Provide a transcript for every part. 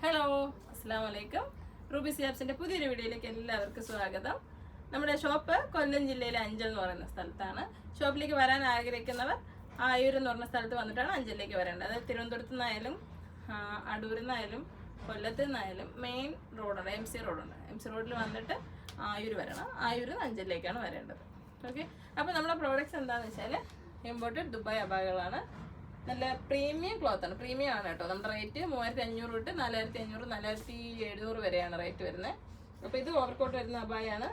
Hello അസ്സാം വലൈക്കും Ruby സിയാബ്സിന്റെ പുതിയൊരു വീഡിയോയിലേക്ക് എല്ലാവർക്കും സ്വാഗതം. നമ്മുടെ ഷോപ്പ് കൊല്ലം ജില്ലയിലെ അഞ്ചൽ എന്ന് പറയുന്ന സ്ഥലത്താണ്. ഷോപ്പിലേക്ക് വരാൻ ആഗ്രഹിക്കുന്നവർ ആയൂർ എന്ന് പറഞ്ഞ സ്ഥലത്ത് വന്നിട്ടാണ് അഞ്ചലിലേക്ക് വരേണ്ടത്. അത് തിരുവനന്തപുരത്ത് നിന്നായാലും അടൂരിൽ നിന്നായാലും കൊല്ലത്ത് നിന്നായാലും മെയിൻ റോഡുണ്ട് എം സി റോഡുണ്ട് എം സി റോഡിൽ വന്നിട്ട് ആയൂർ വരണം. ആയൂർ നിന്ന് അഞ്ചലിലേക്കാണ് വരേണ്ടത്. ഓക്കെ അപ്പോൾ നമ്മുടെ പ്രോഡക്റ്റ്സ് എന്താണെന്ന് വെച്ചാൽ ഇമ്പോർട്ടഡ് ദുബായ് അബാഗകളാണ്. നല്ല പ്രീമിയം ക്ലോത്ത് ആണ്. പ്രീമിയം ആണ് കേട്ടോ. നമ്മുടെ റേറ്റ് മൂവായിരത്തി അഞ്ഞൂറ് തൊട്ട് നാലായിരത്തി അഞ്ഞൂറ് നാലായിരത്തി എഴുന്നൂറ് വരെയാണ് റേറ്റ് വരുന്നത്. അപ്പോൾ ഇത് ഓവർകോട്ട് വരുന്ന അബായാണ്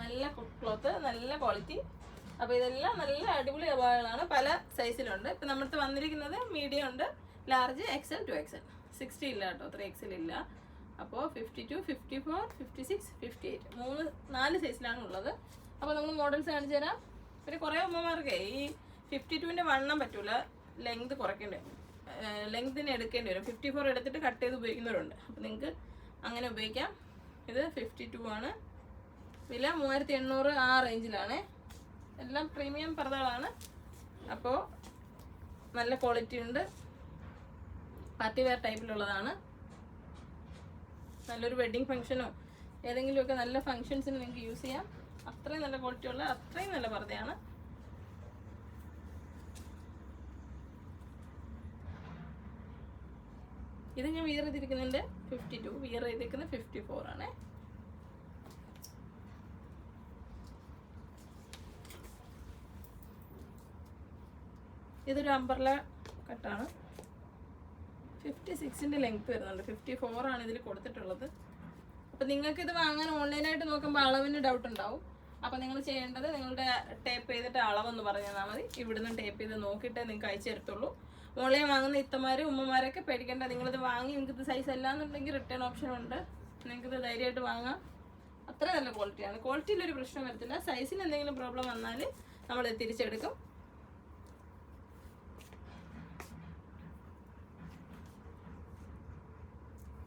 നല്ല ക്ലോത്ത് നല്ല ക്വാളിറ്റി അപ്പോൾ ഇതെല്ലാം നല്ല അടിപൊളി അബായകളാണ് പല സൈസിലുണ്ട് ഇപ്പം നമ്മുടെ വന്നിരിക്കുന്നത് മീഡിയം ഉണ്ട്. Large XL two XL sixty ഇല്ല കേട്ടോ. ത്രീ എക്സൽ ഇല്ല. അപ്പോൾ fifty two fifty four fifty six fifty eight മൂന്ന് നാല് സൈസിലാണ് ഉള്ളത്. അപ്പോൾ നമ്മൾ മോഡൽസ് കാണിച്ചു തരാം. പിന്നെ കുറേ അമ്മമാർക്ക് ഈ ഫിഫ്റ്റി ടുവിന്റെ വണ്ണം പറ്റൂല. ലെങ്ത് കുറയ്ക്കേണ്ടി വരും. ലെങ്തിന് എടുക്കേണ്ടി വരും. ഫിഫ്റ്റി ഫോർ എടുത്തിട്ട് കട്ട് ചെയ്ത് ഉപയോഗിക്കുന്നവരുണ്ട്. അപ്പോൾ നിങ്ങൾക്ക് അങ്ങനെ ഉപയോഗിക്കാം. ഇത് ഫിഫ്റ്റി ടു ആണ്. വില മൂവായിരത്തി എണ്ണൂറ് ആ റേഞ്ചിലാണ്. എല്ലാം പ്രീമിയം പർദ്ദകളാണ്. അപ്പോൾ നല്ല ക്വാളിറ്റി ഉണ്ട്. പാർട്ടി വെയർ ടൈപ്പിലുള്ളതാണ്. നല്ലൊരു വെഡ്ഡിങ് ഫംഗ്ഷനോ ഏതെങ്കിലുമൊക്കെ നല്ല ഫംഗ്ഷൻസിന് നിങ്ങൾക്ക് യൂസ് ചെയ്യാം. അത്രയും നല്ല ക്വാളിറ്റി ഉള്ള അത്രയും നല്ല പർദ്ദയാണ്. ഇത് ഞാൻ വിയർ ചെയ്തിരിക്കുന്നുണ്ട് ഫിഫ്റ്റി ടു വിയർ ചെയ്തിരിക്കുന്നത് ഫിഫ്റ്റി ഫോർ ആണ്. ഇതൊരു അമ്പർല കട്ടാണ് ഫിഫ്റ്റി സിക്സിന്റെ ലെങ്ത് വരുന്നുണ്ട്. ഫിഫ്റ്റി ഫോർ ആണ് ഇതിൽ കൊടുത്തിട്ടുള്ളത്. അപ്പോൾ നിങ്ങൾക്ക് ഇത് വാങ്ങാൻ ഓൺലൈനായിട്ട് നോക്കുമ്പോൾ അളവിന് ഡൗട്ട് ഉണ്ടാവും. അപ്പോൾ നിങ്ങൾ ചെയ്യേണ്ടത് നിങ്ങളുടെ ടേപ്പ് ചെയ്തിട്ട് അളവെന്ന് പറഞ്ഞു തന്നാൽ മതി. ഇവിടുന്ന് ടേപ്പ് ചെയ്ത് നോക്കിയിട്ടേ നിങ്ങൾക്ക് അയച്ചു തരത്തുള്ളൂ. ഓൺലൈൻ വാങ്ങുന്ന ഇത്തമാർ ഉമ്മമാരൊക്കെ പേടിക്കേണ്ട. നിങ്ങളിത് വാങ്ങി നിങ്ങൾക്ക് സൈസ് സൈസ് അല്ലാന്നുണ്ടെങ്കിൽ റിട്ടേൺ ഓപ്ഷൻ ഉണ്ട്. നിങ്ങൾക്കിത് ധൈര്യമായിട്ട് വാങ്ങാം. അത്ര നല്ല ക്വാളിറ്റിയാണ് ക്വാളിറ്റിയിൽ ഒരു പ്രശ്നം വരത്തില്ല. സൈസിന് എന്തെങ്കിലും പ്രോബ്ലം വന്നാൽ നമ്മൾ തിരിച്ചെടുക്കും.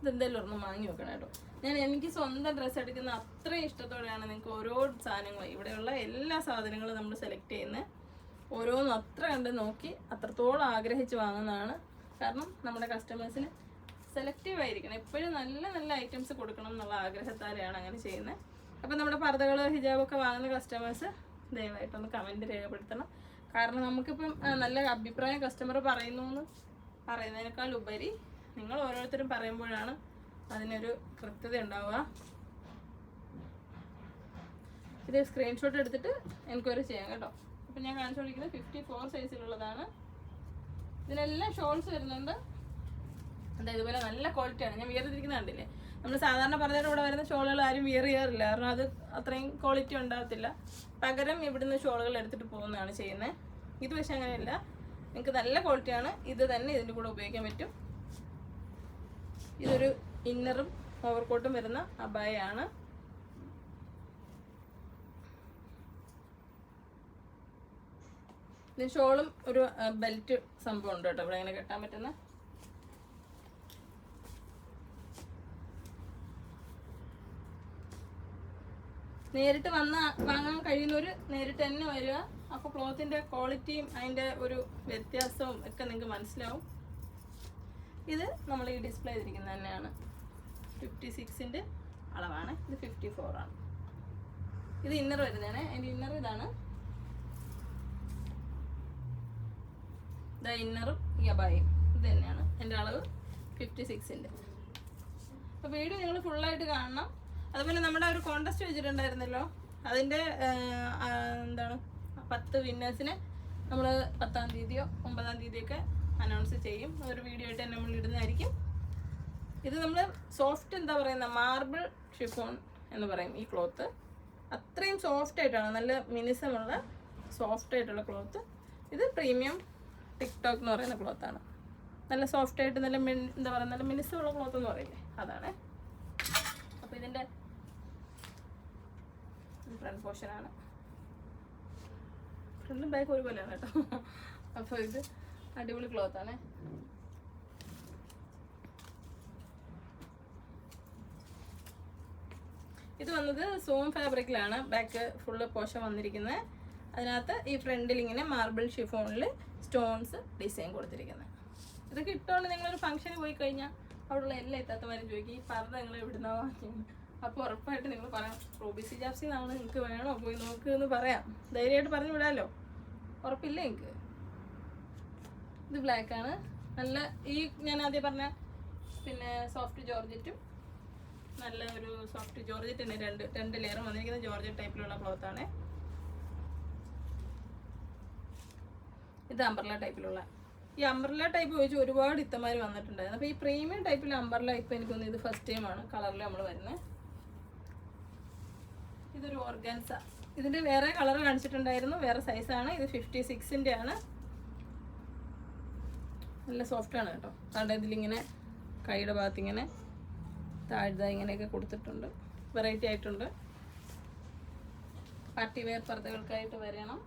ഇതെന്തായാലും ഒരെണ്ണം വാങ്ങി വെക്കണം കേട്ടോ. ഞാൻ എനിക്ക് സ്വന്തം ഡ്രസ്സ് എടുക്കുന്ന അത്രയും ഇഷ്ടത്തോടെയാണ് നിങ്ങൾക്ക് ഓരോ സാധനങ്ങളും. ഇവിടെയുള്ള എല്ലാ സാധനങ്ങളും നമ്മൾ സെലക്ട് ചെയ്യുന്നത്. ഓരോന്നും അത്ര കണ്ട് നോക്കി അത്രത്തോളം ആഗ്രഹിച്ച് വാങ്ങുന്നതാണ്. കാരണം നമ്മുടെ കസ്റ്റമേഴ്സിന് സെലക്റ്റീവ് ആയിരിക്കണം. എപ്പോഴും നല്ല നല്ല ഐറ്റംസ് കൊടുക്കണം എന്നുള്ള ആഗ്രഹത്താലെയാണ് അങ്ങനെ ചെയ്യുന്നത്. അപ്പം നമ്മുടെ പർദ്ദകൾ ഹിജാബൊക്കെ വാങ്ങുന്ന കസ്റ്റമേഴ്സ് ദയവായിട്ടൊന്ന് കമന്റ് രേഖപ്പെടുത്തണം. കാരണം നമുക്കിപ്പം നല്ല അഭിപ്രായം കസ്റ്റമർ പറയുന്നു എന്ന് പറയുന്നതിനേക്കാൾ ഉപരി നിങ്ങൾ ഓരോരുത്തരും പറയുമ്പോഴാണ് അതിനൊരു കൃത്യത ഉണ്ടാവുക. ഇത് സ്ക്രീൻഷോട്ട് എടുത്തിട്ട് എൻക്വയറി ചെയ്യാം കേട്ടോ. അപ്പം ഞാൻ കാണിച്ചുകൊണ്ടിരിക്കുന്നത് ഫിഫ്റ്റി ഫോർ സൈസിലുള്ളതാണ് ഇതിനെല്ലാം ഷോൾസ് വരുന്നുണ്ട്. എന്താ ഇതുപോലെ നല്ല ക്വാളിറ്റിയാണ് ഞാൻ വിയർ കണ്ടില്ലേ? നമ്മൾ സാധാരണ പറഞ്ഞാൽ ഇവിടെ വരുന്ന ഷോളുകൾ ആരും വിയർ ചെയ്യാറില്ല കാരണം അത് അത്രയും ക്വാളിറ്റി ഉണ്ടാകത്തില്ല. പകരം ഇവിടുന്ന് ഷോളുകൾ എടുത്തിട്ട് പോകുന്നതാണ് ചെയ്യുന്നത് ഇത് പക്ഷേ അങ്ങനെയല്ല. നിങ്ങൾക്ക് നല്ല ക്വാളിറ്റിയാണ് ഇത് തന്നെ ഇതിന്റെ കൂടെ ഉപയോഗിക്കാൻ പറ്റും. ഇതൊരു ഇന്നറും ഓവർകോട്ടും വരുന്ന അബായാണ് ഷോളും ഒരു ബെൽറ്റ് സംഭവം ഉണ്ട് കേട്ടോ. ഇവിടെ ഇങ്ങനെ കെട്ടാൻ പറ്റുന്ന? നേരിട്ട് വന്ന വാങ്ങാൻ കഴിയുന്നവർ നേരിട്ട് തന്നെ വരിക. അപ്പോൾ ക്ലോത്തിന്റെ ക്വാളിറ്റിയും അതിന്റെ ഒരു വ്യത്യാസവും ഒക്കെ നിങ്ങൾക്ക് മനസ്സിലാവും. ഇത് നമ്മൾ ഈ ഡിസ്പ്ലേ ചെയ്തിരിക്കുന്നത് തന്നെയാണ്. ഫിഫ്റ്റി സിക്സിന്റെ അളവാണ്. ഇത് ഫിഫ്റ്റി ആണ്. ഇത് ഇന്നർ വരുന്നതാണ്. അതിന്റെ ഇന്നർ ഇതാണ് ഇതാ ഇന്നറും ഈ അബായും. ഇത് തന്നെയാണ്. എന്റെ അളവ് ഫിഫ്റ്റി സിക്സിന്റെ അപ്പോൾ വീഡിയോ നിങ്ങൾ ഫുള്ളായിട്ട് കാണണം. അതുപോലെ നമ്മുടെ ഒരു കോണ്ടസ്റ്റ് വെച്ചിട്ടുണ്ടായിരുന്നല്ലോ. അതിന്റെ എന്താണ് പത്ത് വിന്നേഴ്സിനെ നമ്മൾ പത്താം തീയതിയോ ഒമ്പതാം തീയതിയൊക്കെ അനൗൺസ് ചെയ്യും. ഒരു വീഡിയോ ആയിട്ട് തന്നെ നമ്മൾ ഇടുന്നതായിരിക്കും. ഇത് നമ്മൾ സോഫ്റ്റ് എന്താ പറയുന്ന? മാർബിൾ ഷിഫോൺ എന്ന് പറയും ഈ ക്ലോത്ത് അത്രയും സോഫ്റ്റ് ആയിട്ടാണ്. നല്ല മിനിസമുള്ള സോഫ്റ്റ് ആയിട്ടുള്ള ക്ലോത്ത് ഇത് പ്രീമിയം ടിക്ടോക്ക് എന്ന് പറയുന്ന ആണ്. നല്ല സോഫ്റ്റ് ആയിട്ട് നല്ല എന്താ പറയുക നല്ല മിനിസമുള്ള ക്ലോത്ത് എന്ന് പറയില്ലേ? അതാണ്. അപ്പോൾ ഇതിന്റെ ഫ്രണ്ട് പോർഷനാണ് ഫ്രണ്ടും ബാക്ക് ഒരുപോലെയാണ് കേട്ടോ. അപ്പോൾ ഇത് അടിപൊളി ക്ലോത്ത് ആണ്. ഇത് വന്നത് സോം ഫാബ്രിക്കിലാണ് ബാക്ക് ഫുള്ള് പോഷൻ വന്നിരിക്കുന്നത്. അതിനകത്ത് ഈ ഫ്രണ്ടിൽ ഇങ്ങനെ മാർബിൾ ഷിഫോണിൽ സ്റ്റോൺസ് ഡിസൈൻ കൊടുത്തിരിക്കുന്നത് ഇതൊക്കെ ഇട്ടുകൊണ്ട് നിങ്ങളൊരു ഫംഗ്ഷന് പോയി കഴിഞ്ഞാൽ അവിടെയുള്ള എല്ലാ എത്താത്തമാരും ചോദിക്കും ഈ പറഞ്ഞ നിങ്ങൾ എവിടുന്നാ അപ്പോൾ ഉറപ്പായിട്ട് നിങ്ങൾ പറയാം റൂബി സി ജാപ്സി നമ്മൾ നിങ്ങൾക്ക് വേണോ? പോയി നോക്ക് എന്ന് പറയാം. ധൈര്യമായിട്ട് പറഞ്ഞു വിടാമല്ലോ ഉറപ്പില്ല എനിക്ക് ഇത് ബ്ലാക്ക് ആണ്. നല്ല ഈ ഞാൻ ആദ്യം പറഞ്ഞ പിന്നെ സോഫ്റ്റ് ജോർജറ്റും നല്ല ഒരു സോഫ്റ്റ് ജോർജറ്റ് തന്നെ രണ്ട് രണ്ട് ലെയറും വന്നിരിക്കുന്ന ജോർജറ്റ് ടൈപ്പിലുള്ള ക്ലോത്ത് ഇത് അംബർല ടൈപ്പിലുള്ള ഈ അംബർല ടൈപ്പ് ചോദിച്ച് ഒരുപാട് ഇത്തമാര് വന്നിട്ടുണ്ടായിരുന്നു. അപ്പോൾ ഈ പ്രീമിയം ടൈപ്പിൽ അംബർല എനിക്ക് തോന്നുന്നു ഇത് ഫസ്റ്റ് ടൈമാണ് കളറിൽ നമ്മൾ വരുന്നത് ഇതൊരു ഓർഗൻസ ഇതിന്റെ വേറെ കളർ കാണിച്ചിട്ടുണ്ടായിരുന്നു. വേറെ സൈസാണ് ഇത് ഫിഫ്റ്റി സിക്സിന്റെ ആണ്. നല്ല സോഫ്റ്റ് ആണ് കേട്ടോ. കാരണം ഇതിലിങ്ങനെ കൈയുടെ ഭാഗത്ത് ഇങ്ങനെ താഴ്ത ഇങ്ങനെയൊക്കെ കൊടുത്തിട്ടുണ്ട്. വെറൈറ്റി ആയിട്ടുണ്ട്. പാർട്ടി വെയർ പർദ്ദകൾക്കായിട്ട് വരണം.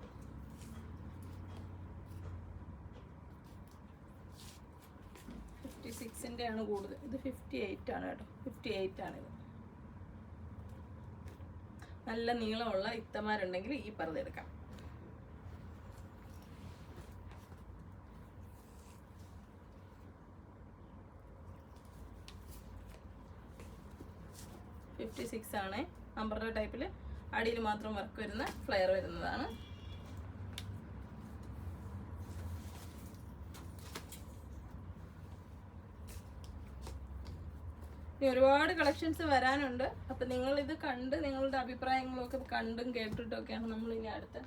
ഫിഫ്റ്റി ആണ് കൂടുതൽ. ഇത് ഫിഫ്റ്റി എയ്റ്റ് ആണ് കേട്ടോ. ഫിഫ്റ്റി എയ്റ്റ് ആണ് നല്ല നീളമുള്ള ഇത്തമാരുണ്ടെങ്കിൽ ഈ പർദ്ദ എടുക്കാം. ഫിഫ്റ്റി സിക്സ് ആണ് അമ്പർല ടൈപ്പിൽ അടിയിൽ മാത്രം വർക്ക് വരുന്ന ഫ്ലെയർ വരുന്നതാണ്. ഇനി ഒരുപാട് കളക്ഷൻസ് വരാനുണ്ട്. അപ്പം ഇത് കണ്ട് നിങ്ങളുടെ അഭിപ്രായങ്ങളൊക്കെ കണ്ടും കേട്ടിട്ടും ഒക്കെയാണ് നമ്മൾ ഇനി അടുത്ത്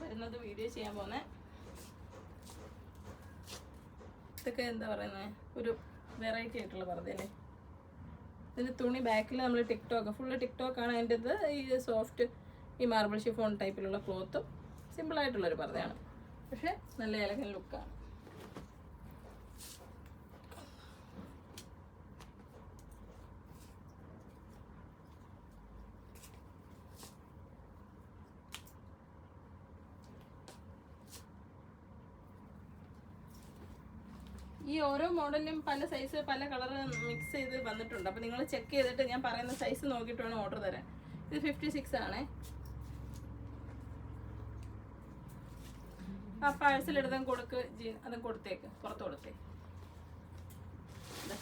വരുന്നത് വീഡിയോ ചെയ്യാൻ പോകുന്നത് ഇതൊക്കെ എന്താ പറയുന്നത് ഒരു വെറൈറ്റി ആയിട്ടുള്ള പർദ്ദയല്ലേ ഇതിന്റെ തുണി ബാക്കിൽ നമ്മൾ ടിക്ടോക്ക് ഫുള്ള് ടിക്ടോക്കാണ് അതിന്റെ ഇത് ഈ സോഫ്റ്റ് ഈ മാർബിൾ ഷിഫോൺ ടൈപ്പിലുള്ള ക്ലോത്തും സിമ്പിളായിട്ടുള്ളൊരു പർദ്ദയാണ്. പക്ഷേ നല്ല ഇലകൻ ലുക്കാണ് ഈ ഓരോ മോഡലിനും പല സൈസ് പല കളർ മിക്സ് ചെയ്ത് വന്നിട്ടുണ്ട്. അപ്പോൾ നിങ്ങൾ ചെക്ക് ചെയ്തിട്ട് ഞാൻ പറയുന്ന സൈസ് നോക്കിയിട്ട് വേണം ഓർഡർ തരാൻ. ഇത് ഫിഫ്റ്റി സിക്സ് ആണേ. ആ പാഴ്സൽ എടുത്തും കൊടുക്ക് ജീൻ അതും കൊടുത്തേക്ക് പുറത്ത് കൊടുത്തേ ദാ.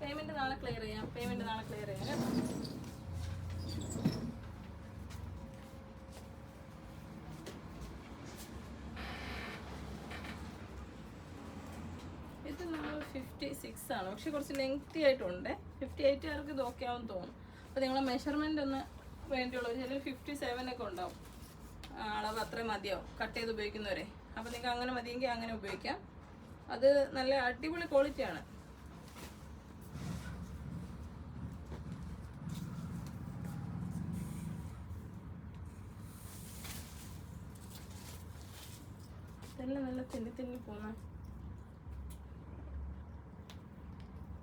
പേയ്മെന്റ് നാളെ ക്ലിയർ ചെയ്യാം. പേയ്മെന്റ് നാളെ ക്ലിയർ ചെയ്യാം ഇത് നമ്മൾ ഫിഫ്റ്റി സിക്സ് ആണ്. പക്ഷെ കുറച്ച് ലെങ്തി ആയിട്ടുണ്ട്. ഫിഫ്റ്റി എയ്റ്റ് ആർക്ക് ഇത് ഓക്കെ ആവും തോന്നും അപ്പോൾ നിങ്ങളെ മെഷർമെന്റ് ഒന്ന് വേണ്ടിയുള്ളൂ. ചില ഫിഫ്റ്റി സെവൻ ഒക്കെ ഉണ്ടാവും. അളവ് അത്രയും മതിയാവും. കട്ട് ചെയ്ത് ഉപയോഗിക്കുന്നവരെ. അപ്പോൾ നിങ്ങൾക്ക് അങ്ങനെ മതിയെങ്കിൽ അങ്ങനെ ഉപയോഗിക്കാം. അത് നല്ല അടിപൊളി ക്വാളിറ്റിയാണ് ഇതെല്ലാം നല്ല തെന്നി തെന്നി പോന്ന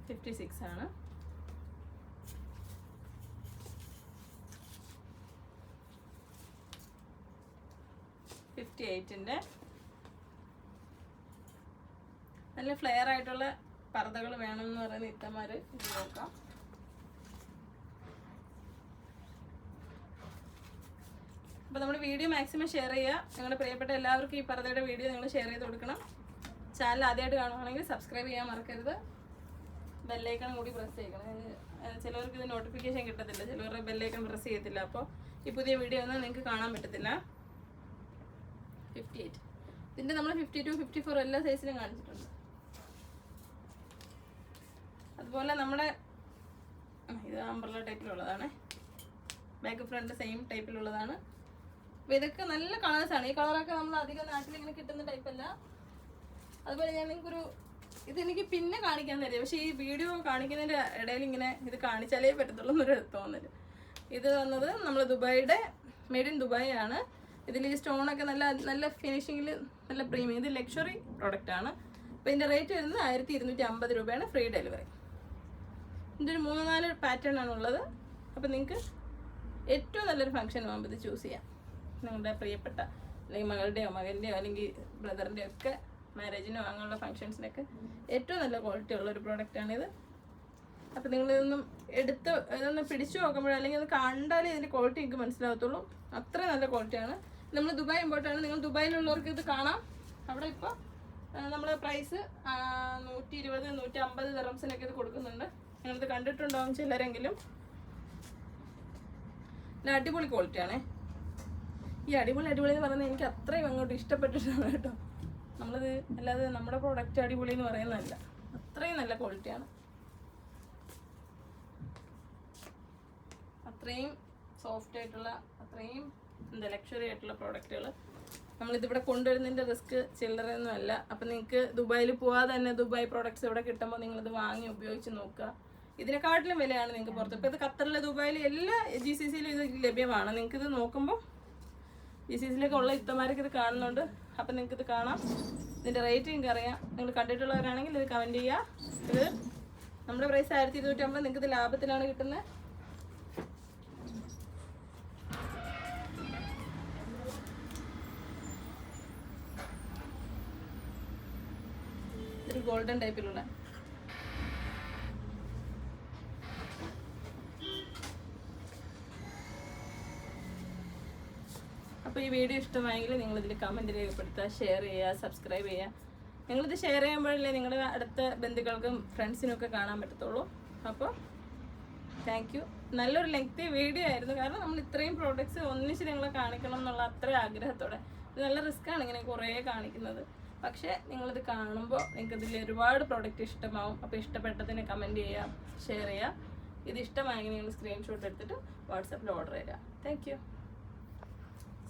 ഫിഫ്റ്റി സിക്സ് ആണ്. ഫിഫ്റ്റി എയ്റ്റിന്റെ നല്ല ഫ്ലെയർ ആയിട്ടുള്ള പർദ്ദകൾ വേണമെന്ന് പറയുന്ന ഇത്തമാർ ഇത് നോക്കാം. അപ്പോൾ നമ്മൾ വീഡിയോ മാക്സിമം ഷെയർ ചെയ്യുക. നിങ്ങളുടെ പ്രിയപ്പെട്ട എല്ലാവർക്കും ഈ പർദ്ദയുടെ വീഡിയോ നിങ്ങൾ ഷെയർ ചെയ്ത് കൊടുക്കണം. ചാനൽ ആദ്യമായിട്ട് കാണുവാണെങ്കിൽ സബ്സ്ക്രൈബ് ചെയ്യാൻ മറക്കരുത്. ബെല്ലൈക്കൺ കൂടി പ്രസ് ചെയ്യണം. ചിലവർക്ക് ഇത് നോട്ടിഫിക്കേഷൻ കിട്ടത്തില്ല. ചിലവരുടെ ബെല്ലൈക്കൺ പ്രസ് ചെയ്യത്തില്ല. അപ്പോൾ ഈ പുതിയ വീഡിയോ ഒന്നും നിങ്ങൾക്ക് കാണാൻ പറ്റത്തില്ല. ഫിഫ്റ്റി എയ്റ്റ് ഇതിന്റെ നമ്മൾ ഫിഫ്റ്റി ടു ഫിഫ്റ്റി ഫോർ എല്ലാ സൈസിലും കാണിച്ചിട്ടുണ്ട്. അതുപോലെ നമ്മുടെ ഇത് അംബ്രല ടൈപ്പിലുള്ളതാണ് ബാക്ക് ഫ്രണ്ട് സെയിം ടൈപ്പിലുള്ളതാണ് അപ്പോൾ ഇതൊക്കെ നല്ല കളേഴ്സാണ് ഈ കളറൊക്കെ നമ്മൾ അധികം നാട്ടിൽ ഇങ്ങനെ കിട്ടുന്ന ടൈപ്പ് അല്ല. അതുപോലെ ഞാൻ നിങ്ങൾക്കൊരു ഇതെനിക്ക് പിന്നെ കാണിക്കാൻ തരും പക്ഷേ ഈ വീഡിയോ കാണിക്കുന്നതിന്റെ ഇടയിൽ ഇങ്ങനെ ഇത് കാണിച്ചാലേ പറ്റത്തുള്ളൂ എന്നൊരു തോന്നൽ. ഇത് വന്നത് നമ്മൾ ദുബായിയുടെ മെയ്ഡ് ഇൻ ദുബായ് ആണ്. ഇതിൽ ഈ സ്റ്റോണൊക്കെ നല്ല നല്ല ഫിനിഷിങ്ങിൽ നല്ല പ്രീമിയം ഇത് ലക്ഷറി പ്രോഡക്റ്റ് ആണ്. അപ്പൊ ഇതിന്റെ റേറ്റ് വരുന്നത് ആയിരത്തി ഇരുന്നൂറ്റി അമ്പത് രൂപയാണ് ഫ്രീ ഡെലിവറി ഇതിന്റെ ഒരു മൂന്ന് നാല് പാറ്റേൺ ആണ് ഉള്ളത്. അപ്പോൾ നിങ്ങൾക്ക് ഏറ്റവും നല്ലൊരു ഫംഗ്ഷൻ ആകുമ്പോൾ ഇത് ചൂസ് ചെയ്യാം. നിങ്ങളുടെ പ്രിയപ്പെട്ട അല്ലെങ്കിൽ മകളുടെയോ മകന്റെയോ അല്ലെങ്കിൽ ബ്രദറിന്റെയോ ഒക്കെ മാരേജിനോ അങ്ങനെയുള്ള ഫങ്ഷൻസിനൊക്കെ ഏറ്റവും നല്ല ക്വാളിറ്റി ഉള്ള ഒരു പ്രോഡക്റ്റാണിത് അപ്പം നിങ്ങളിതൊന്നും എടുത്ത് ഇതൊന്ന് പിടിച്ചു നോക്കുമ്പോഴോ അല്ലെങ്കിൽ അത് കണ്ടാലേ ഇതിന്റെ ക്വാളിറ്റി എനിക്ക് മനസ്സിലാവത്തുള്ളൂ. അത്ര നല്ല ക്വാളിറ്റിയാണ് നമ്മൾ ദുബായ് ഇമ്പോർട്ടാണ് നിങ്ങൾ ദുബായിലുള്ളവർക്ക് ഇത് കാണാം. അവിടെ ഇപ്പോൾ നമ്മൾ പ്രൈസ് നൂറ്റി ഇരുപത് നൂറ്റി അമ്പത് ദറംസിനൊക്കെ ഇത് കൊടുക്കുന്നുണ്ട്. നിങ്ങളിത് കണ്ടിട്ടുണ്ടാവും ചിലരെങ്കിലും അടിപൊളി ക്വാളിറ്റിയാണേ ഈ അടിപൊളി അടിപൊളി എന്ന് പറയുന്നത് എനിക്ക് അത്രയും അങ്ങോട്ട് ഇഷ്ടപ്പെട്ടിട്ടാണ് കേട്ടോ. നമ്മളത് അല്ലാതെ നമ്മുടെ പ്രോഡക്റ്റ് അടിപൊളി എന്ന് പറയുന്നതല്ല. അത്രയും നല്ല ക്വാളിറ്റിയാണ് അത്രയും സോഫ്റ്റ് ആയിട്ടുള്ള അത്രയും എന്താ ലക്ഷറി ആയിട്ടുള്ള പ്രോഡക്റ്റുകൾ നമ്മളിതിവിടെ കൊണ്ടുവരുന്നതിന്റെ റിസ്ക് ചില്ലറയൊന്നും അല്ല. അപ്പം നിങ്ങൾക്ക് ദുബായിൽ പോവാതെ തന്നെ ദുബായ് പ്രോഡക്ട്സ് ഇവിടെ കിട്ടുമ്പോൾ നിങ്ങളിത് വാങ്ങി ഉപയോഗിച്ച് നോക്കുക. ഇതിനെക്കാട്ടിലും വിലയാണ് നിങ്ങൾക്ക് പുറത്ത്. ഇപ്പോൾ ഇത് ഖത്തറിലെ ദുബായിൽ എല്ലാ ജി സി സിയിലും ഇത് ലഭ്യമാണ്. നിങ്ങൾക്കിത് നോക്കുമ്പോൾ ജി സി സിയിലൊക്കെ ഉള്ള ഇത്തമാരൊക്കെ ഇത് കാണുന്നുണ്ട്. അപ്പം നിങ്ങൾക്ക് ഇത് കാണാം. ഇതിന്റെ റേറ്റ് നിങ്ങൾക്ക് അറിയാം. നിങ്ങൾ കണ്ടിട്ടുള്ളവരാണെങ്കിൽ ഇത് കമന്റ് ചെയ്യുക ഇത് നമ്മുടെ പ്രൈസ് ആയിരത്തി ഇരുന്നൂറ്റമ്പത് നിങ്ങൾക്ക് ഇത് ലാഭത്തിലാണ് കിട്ടുന്നത്. ഒരു ഗോൾഡൻ ടൈപ്പിലുള്ള വീഡിയോ ഇഷ്ടമായെങ്കിൽ നിങ്ങൾ ഇതിൽ കമന്റ് രേഖപ്പെടുത്തുക ഷെയർ ചെയ്യുക സബ്സ്ക്രൈബ് ചെയ്യുക. നിങ്ങളിത് ഷെയർ ചെയ്യുമ്പോഴല്ലേ നിങ്ങളുടെ അടുത്ത ബന്ധുക്കൾക്കും ഫ്രണ്ട്സിനും ഒക്കെ കാണാൻ പറ്റത്തുള്ളൂ. അപ്പോൾ താങ്ക് യു നല്ലൊരു ലെങ്തി വീഡിയോ ആയിരുന്നു. കാരണം നമ്മൾ ഇത്രയും പ്രോഡക്റ്റ്സ് ഒന്നിച്ച് നിങ്ങളെ കാണിക്കണം എന്നുള്ള അത്ര ആഗ്രഹത്തോടെ. നല്ല റിസ്ക്കാണ് ഇങ്ങനെ കുറേ കാണിക്കുന്നത്. പക്ഷേ നിങ്ങളിത് കാണുമ്പോൾ നിങ്ങൾക്ക് ഇതിൽ ഒരുപാട് പ്രോഡക്റ്റ് ഇഷ്ടമാവും. അപ്പോൾ ഇഷ്ടപ്പെട്ടതിന് കമന്റ് ചെയ്യുക ഷെയർ ചെയ്യുക. ഇത് ഇഷ്ടമായെങ്കിൽ നിങ്ങൾ സ്ക്രീൻഷോട്ട് എടുത്തിട്ട് വാട്സപ്പിൽ ഓർഡർ ചെയ്യുക. താങ്ക്